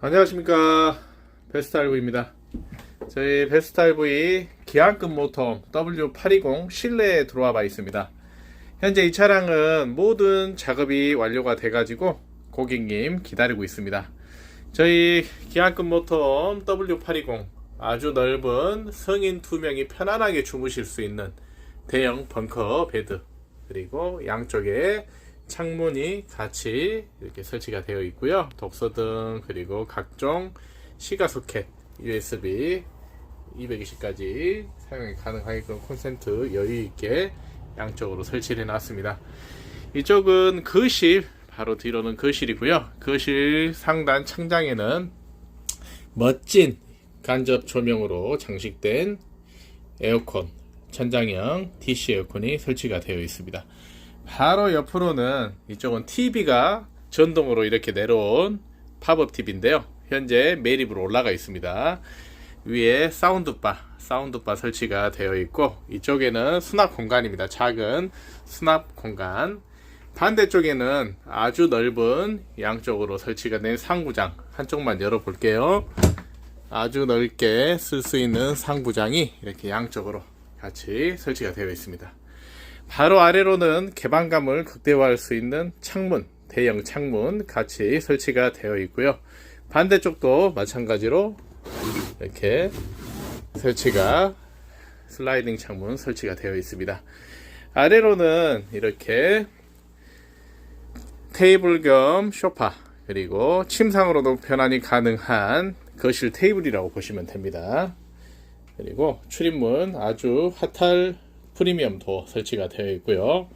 안녕하십니까. 베스트알브입니다. 저희 베스트알브이 기한급 모터 W820 실내에 들어와 봐 있습니다. 현재 이 차량은 모든 작업이 완료가 돼 가지고 고객님 기다리고 있습니다. 저희 기한급 모터 W820 아주 넓은 성인 두 명이 편안하게 주무실 수 있는 대형 벙커 베드 그리고 양쪽에 창문이 같이 이렇게 설치가 되어 있고요. 독서등 그리고 각종 시가소켓 USB 220까지 사용이 가능하게끔 콘센트 여유 있게 양쪽으로 설치를 해놨습니다. 이쪽은 거실 바로 뒤로는 거실이고요. 거실 상단 창장에는 멋진 간접 조명으로 장식된 에어컨 천장형 DC 에어컨이 설치가 되어 있습니다. 바로 옆으로는 이쪽은 TV가 전동으로 이렇게 내려온 팝업 TV인데요. 현재 매립으로 올라가 있습니다. 위에 사운드바, 사운드바 설치가 되어 있고 이쪽에는 수납 공간입니다. 작은 수납 공간. 반대쪽에는 아주 넓은 양쪽으로 설치가 된 상부장 한쪽만 열어볼게요. 아주 넓게 쓸 수 있는 상부장이 이렇게 양쪽으로 같이 설치가 되어 있습니다. 바로 아래로는 개방감을 극대화할 수 있는 창문, 대형 창문 같이 설치가 되어 있고요. 반대쪽도 마찬가지로 이렇게 설치가 슬라이딩 창문 설치가 되어 있습니다. 아래로는 이렇게 테이블 겸 소파 그리고 침상으로도 편안히 가능한 거실 테이블이라고 보시면 됩니다. 그리고 출입문 아주 핫할 프리미엄 도어 설치가 되어 있고요.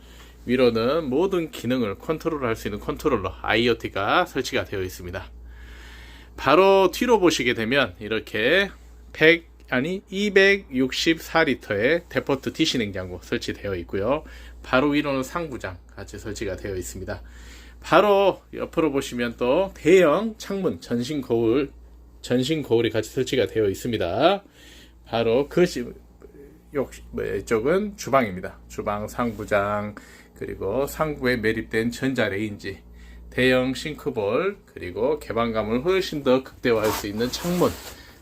위로는 모든 기능을 컨트롤 할 수 있는 컨트롤러 IoT가 설치가 되어 있습니다. 바로 뒤로 보시게 되면 이렇게 100 아니 264리터의 데포트 DC 냉장고 설치되어 있고요. 바로 위로는 상부장 같이 설치가 되어 있습니다. 바로 옆으로 보시면 또 대형 창문 전신 거울 전신 거울이 같이 설치가 되어 있습니다. 바로 그 시, 요, 뭐, 이쪽은 주방입니다. 주방 상부장, 그리고 상부에 매립된 전자레인지, 대형 싱크볼, 그리고 개방감을 훨씬 더 극대화할 수 있는 창문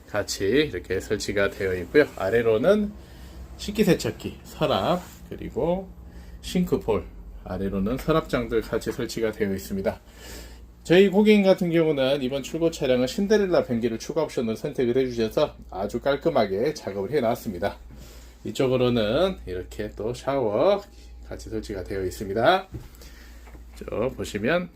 같이 이렇게 설치가 되어 있고요. 아래로는 식기세척기, 서랍, 그리고 싱크볼, 아래로는 서랍장들 같이 설치가 되어 있습니다. 저희 고객님 같은 경우는 이번 출고 차량은 신데렐라 변기를 추가 옵션을 선택을 해주셔서 아주 깔끔하게 작업을 해 놨습니다. 이쪽으로는 이렇게 또 샤워 같이 설치가 되어 있습니다. 저 보시면